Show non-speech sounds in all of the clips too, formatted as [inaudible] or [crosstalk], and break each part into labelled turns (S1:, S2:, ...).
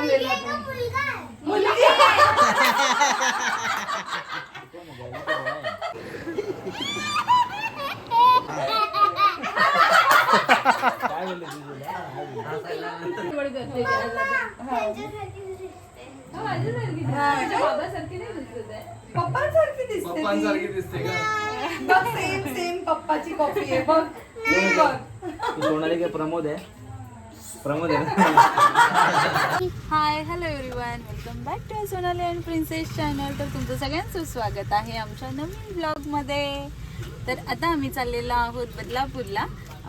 S1: बनवलेला तो. मुलगी पप्पांसारखी दिसते.
S2: पप्पांसारखी दिसते का
S1: बघ सेम सेम पप्पाची कॉपी आहे बघ हे बघ
S2: तू सोनाली काय प्रमोद आहे Pramod
S3: hi hello everyone welcome back to Sonali and princess channel तर तुमचं सगळ्यांचं स्वागत आहे आमच्या नवीन ब्लॉगमध्ये तर आता आम्ही चाललेलो आहोत बदलापूरला.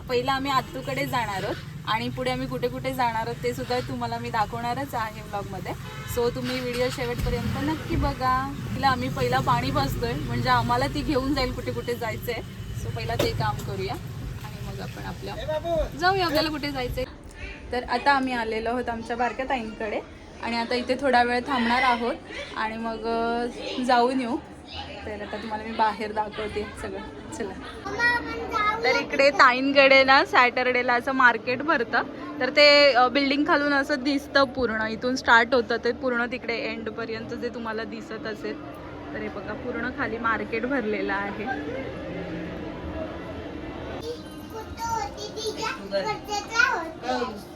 S3: पहिला आम्ही आत्तूकडे जाणार आहोत आणि पुढे आम्ही कुठे कुठे जाणार आहोत ते सुद्धा तुम्हाला मी दाखवणारच आहे ब्लॉगमध्ये सो तुम्ही व्हिडिओ शेवटपर्यंत नक्की बघा. तिला आम्ही पहिला पाणी पाजतोय म्हणजे आम्हाला ती घेऊन जाईल कुठे कुठे जायचं आहे सो पहिला ते काम करूया आणि मग आपण आपल्या जाऊया आपल्याला कुठे जायचंय. तर आता आम्ही आलेलो आहोत आमच्या बारक्या ताईंकडे आणि आता इथे थोडा वेळ थांबणार आहोत आणि मग जाऊन येऊ तर आता तुम्हाला मी बाहेर दाखवते सगळं चला तर इकडे ताईंकडे ना सॅटरडेला असं मार्केट भरतं तर ते बिल्डिंग खालून असं दिसतं पूर्ण इथून स्टार्ट होतं ते पूर्ण तिकडे एंडपर्यंत जे तुम्हाला दिसत असेल तर हे बघा पूर्ण खाली मार्केट भरलेलं आहे बरं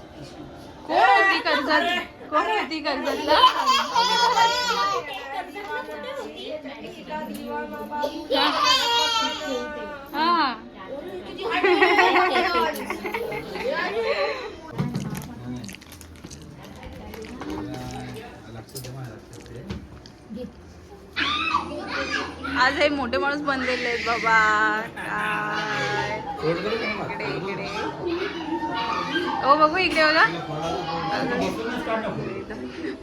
S3: होती कर्जत कोण होती कर्जतला हा आज हे मोठे माणूस बनलेले आहेत बाबा. काय? इकडे इकडे. ओ बघू इकडे बघा.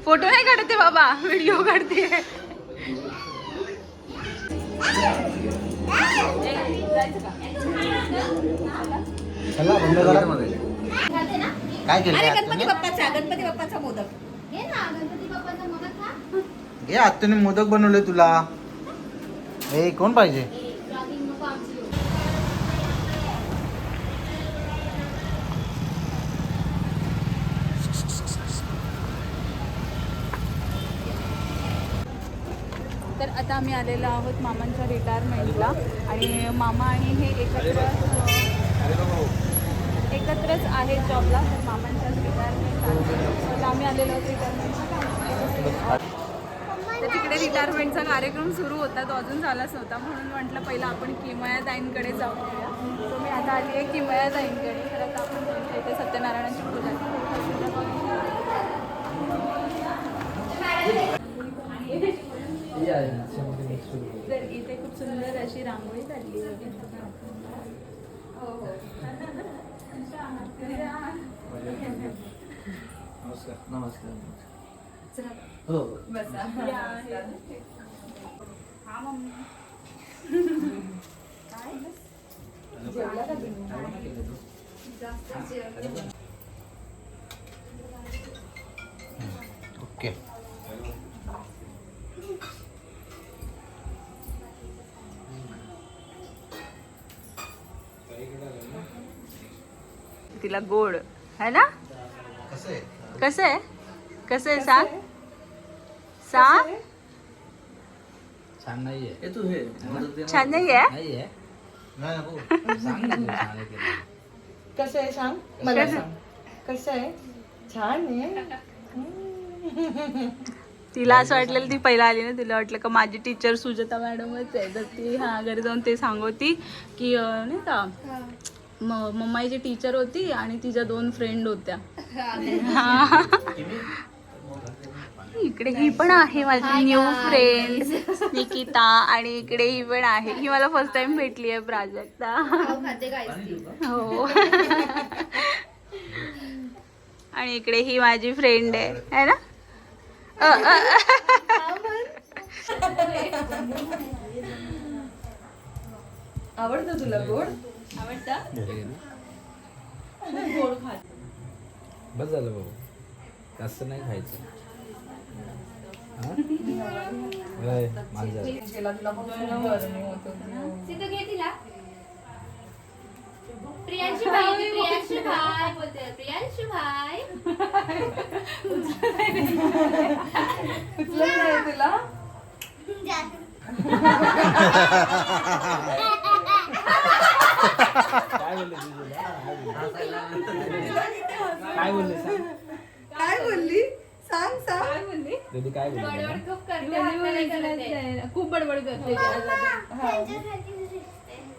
S3: फोटो नाही काढते बाबा व्हिडिओ काढते.
S2: चला बंद करा. काय केलं
S1: गणपती बाप्पाचा गणपती बाप्पाचा मोदक.
S2: घे आत्तूने मोदक बनवले तुला. ए कोण पाहिजे?
S3: आता आम्ही आलेलो आहोत मामांच्या रिटायरमेंटला आणि मामा आणि हे एकत्र एकत्रच आहेत जॉबला तर मामांच्याच रिटायरमेंट तर आम्ही आलेलो आहोत रिटायरमेंटला तर तिकडे रिटायरमेंटचा कार्यक्रम सुरू होता तो अजून झालाच नव्हता. म्हणून म्हटलं पहिलं आपण किमया ताईंकडे जाऊ. सो मी आता आली आहे किमया ताईंकडे. तर आता आपण त्यांच्या इथे सत्यनारायणाची पूजा. तर इथे खूप सुंदर अशी रांगोळी काढली होती हो हो.
S2: नमस्कार नमस्कार
S3: चला.
S2: हो.
S3: बसा. हा मम्मी. काय? जास्त तिला गोड. है ना?
S2: कसं? आहे
S3: कसं आहे कसं आहे? सांग सांग
S2: छान नाहीये.
S4: हे तू हे
S3: छान नाही आहे
S4: नाहीये आहे.
S1: कसं सांग? मला सांग. कसं आहे? छान आहे.
S3: तिला असं वाटलेलं ती पहिला आली ना तिला वाटलं का माझी टीचर सुजाता मॅडमच आहे तर ती हा घरी जाऊन ते सांगवती की नाही का म- मम्माईची टीचर होती आणि तिच्या दोन फ्रेंड होत्या. हा. इकडे ही पण आहे माझी न्यू फ्रेंड निकिता आणि इकडे ही पण आहे. ही मला फर्स्ट टाइम भेटली आहे प्राजक्ता. हो. आणि इकडे ही माझी फ्रेंड आहे. है ना? अ, अ, अ.
S1: आवडतं तुला गोड?
S3: आवडतं? [laughs]
S4: गोड बस झालं भाऊ. जास्त नाही खायचं. हा?
S1: होती.
S5: प्रियांशी [laughs] भाई प्रियांशी भाई बोलते. प्रियांशी भाई.
S1: उचलत नाही तुला? [laughs]
S2: काय बोलले काय बोलले? सांग
S1: काय बोलली? सांग
S3: म्हणली
S2: दीदी काय बोलले?
S5: बडबड खूप करते हात नाही आहे.
S3: खूप बडबड करते. हा,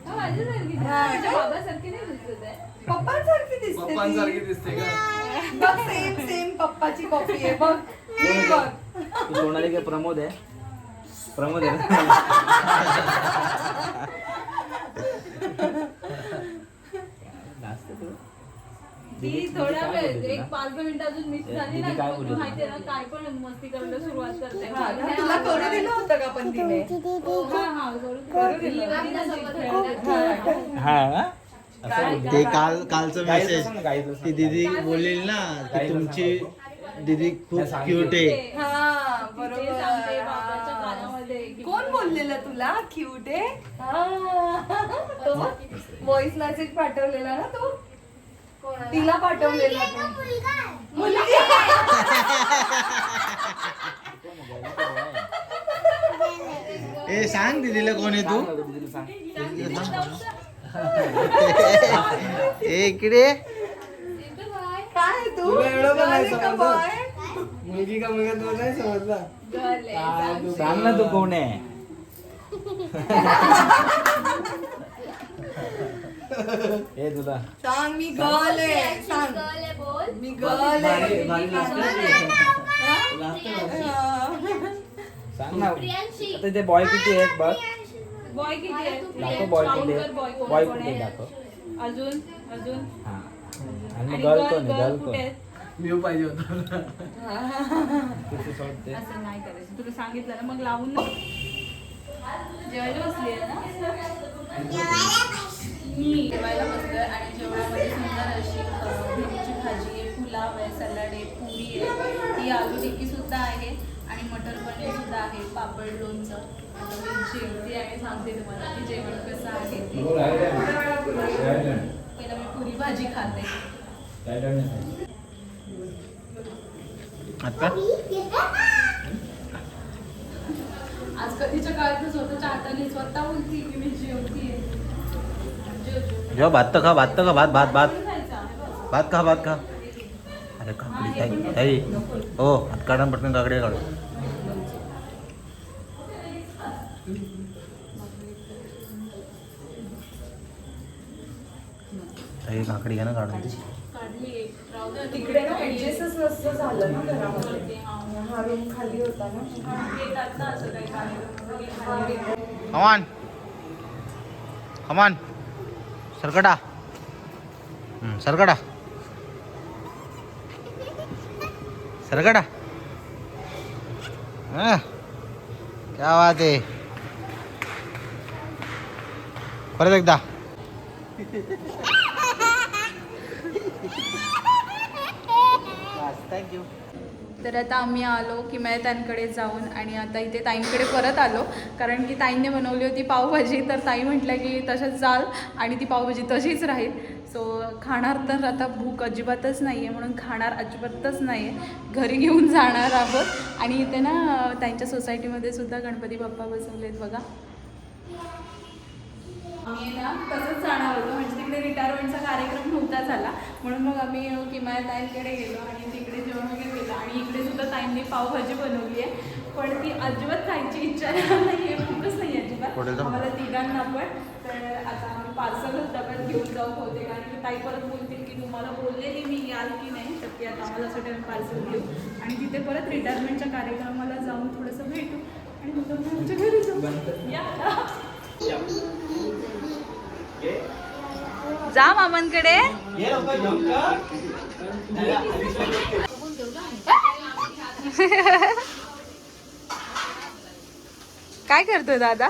S3: माझ्यासारखी
S1: हा.
S3: माझ्या बाबासारखी नाही दिसत आहे.
S1: पप्पांसारखी दिसते ती.
S4: पप्पांसारखी दिसते का?
S1: बघ सेम सेम पप्पाची कॉपी आहे. बघ हे बघ.
S2: तू सोनाली काय प्रमोद आहे. प्रमोद आहे ना [laughs] नाचते तू?
S3: ती थोडा वेळ एक? पाच दहा मिनिटं अजून मिस झाली ना
S2: काय बोलली
S3: माहितीये ना काय पण मस्ती करायला सुरुवात करते.
S1: हा, तुला करू दिलं होतं का पण तिने?
S3: हा हा करू
S1: हा.
S2: हा. असं.
S6: ते काल कालचं
S2: गाईचं
S6: मेसेज
S2: सांग, गाईचं
S6: ती. दीदी बोललेली ना की तुमची दीदी खूप क्यूट आहे.
S1: हा
S3: ते सांगते बाबाच्या
S1: बरोबर
S3: कानामध्ये. की
S1: कोण बोललेलं तुला? क्यूट आहे? हा. तो व्हॉइस मेसेज पाठवलेला ना तो? तिला पाठवलेला तो मुलगी
S6: ए सांग दीदीला कोण आहे तू. ए इकडे.
S1: काय आहे तू?
S4: मुलगी का मुलगा तुला नाही समजला.
S2: सांग ना तू कोण आहे? [laughs] [laughs] हे तुला
S1: सांग मी गर्ल आहे. सांग.
S5: गर्ल आहे बोल.
S1: मी गर्ल आहे. हा.
S2: सांग ना. आता ते बॉय किती आहेत बघ.
S3: बॉय किती आहे
S2: दाखव बॉय किती
S3: कोण
S2: बॉय आहेत?
S3: आहे.
S2: दाखव.
S3: अजून अजून.
S2: हा. आणि गर्ल कोण आहे? गर्ल
S3: कुठे
S2: कोण?
S4: मी पाहिजे होता.
S3: असं नाही करायचं. तुला सांगितलं ना मग लावून जेवायला बसली आहे ना? मी जेवायला बसलोय आणि जेवणामध्ये सुंदर अशी भेंडीची भाजी आहे पुलाव आहे सलाड आहे पुरी आहे. ती आलू टिक्की सुद्धा आहे आणि मटर पनीर सुद्धा आहे पापड लोणचं. आता मी जेवते आणि सांगते तुम्हाला की जेवण कसं आहे. ते पहिला मी पुरी भाजी खाते.
S6: आता?
S3: आज कधीच्या काळात स्वतःच्या हाताने स्वतः बोलती की
S6: जेव्हा भात तर खा भात तर खा भात भात भात. भात खा भात खा। अरे काकडी ताई ताई। हो हात काढा पटकन काकडी काढू. ताई काकडी घ्या ना काढून.
S1: तिकडे ना ऍडजस्टच नसतं झालं ना घरामध्ये.
S3: हा.
S1: रूम खाली होता ना.
S6: कमान कमान सरकटा हम्म, सरकटा सरकटा क्या बात आहे. परत एकदा. थँक्यू
S3: तर आता आम्ही आलो की किमयातांकडे जाऊन आणि आता इथे ताईंकडे परत आलो. कारण की ताईंने बनवली होती पावभाजी. तर ताई म्हटलं की तसंच जाल आणि ती पावभाजी तशीच राहील. सो खाणार तर आता भूक अजिबातच नाही आहे म्हणून खाणार अजिबातच नाही आहे घरी घेऊन जाणार आहोत. आणि इथे ना त्यांच्या सोसायटीमध्ये सुद्धा गणपती बाप्पा बसवलेत बघा. आम्ही ना तसंच जाणार होतो. म्हणजे तिकडे रिटायरमेंटचा कार्यक्रम नव्हता झाला. म्हणून मग आम्ही किमाया ताईंकडे गेलो आणि तिकडे जेवण वगैरे केलं. आणि इकडे सुद्धा ताईंनी पावभाजी बनवली आहे. पण ती अजिबात खायची इच्छा नाही आहे. भूकच नाही अजिबात. आम्हाला तिघांना पण. तर आता आम्ही पार्सलच डब्यात घेऊन जाऊ होते कारण की ताई परत बोलतील की तुम्हाला बोललेली मी याल की नाही. तर ती आता आम्हाला असं पार्सल घेऊ. आणि तिथे परत रिटायरमेंटच्या कार्यक्रमाला जाऊन थोडंसं भेटू. आणि मग आमच्या घरी जाऊ. या. जा मामांकडे. काय करतोय दादा?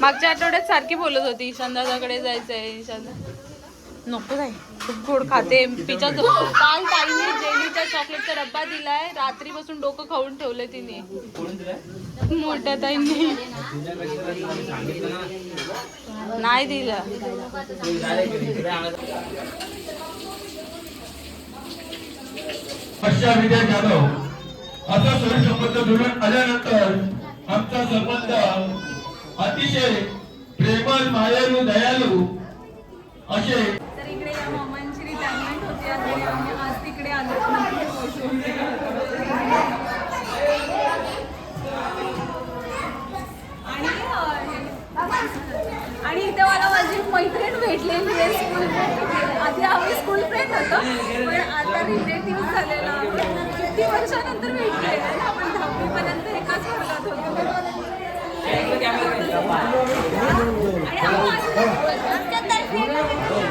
S3: मागच्या आठवड्यात सारखी बोलत होती ईशान दादाकडे जायचंय ईशान नको जाय खूप गोड खाते. तिच्या काल ताईने जेलीच्या चॉकलेटचा डब्बा दिलाय. रात्रीपासून डोकं खाऊन ठेवलंय तिने.
S2: दिलाय
S3: मोठ्या ताईंनी. नाही दिलं.
S7: विजय जाधव असा सोयी संबंध जुळून आल्यानंतर आमचा संबंध अतिशय प्रेमळ मायाळू दयालू असे
S3: तर इकडे या मामांची रिटायरमेंट होती आज तिकडे आलो आणि अं, आणि इथे मला माझी एक मैत्रीण भेटलेली आहे स्कूल आधी आम्ही स्कूल फ्रेंड होतो पण आता रिलेटिव्ह झालेला आहोत. किती वर्षानंतर भेटले? आपण दहावीपर्यंत एकाच वर्गात होतो. आणि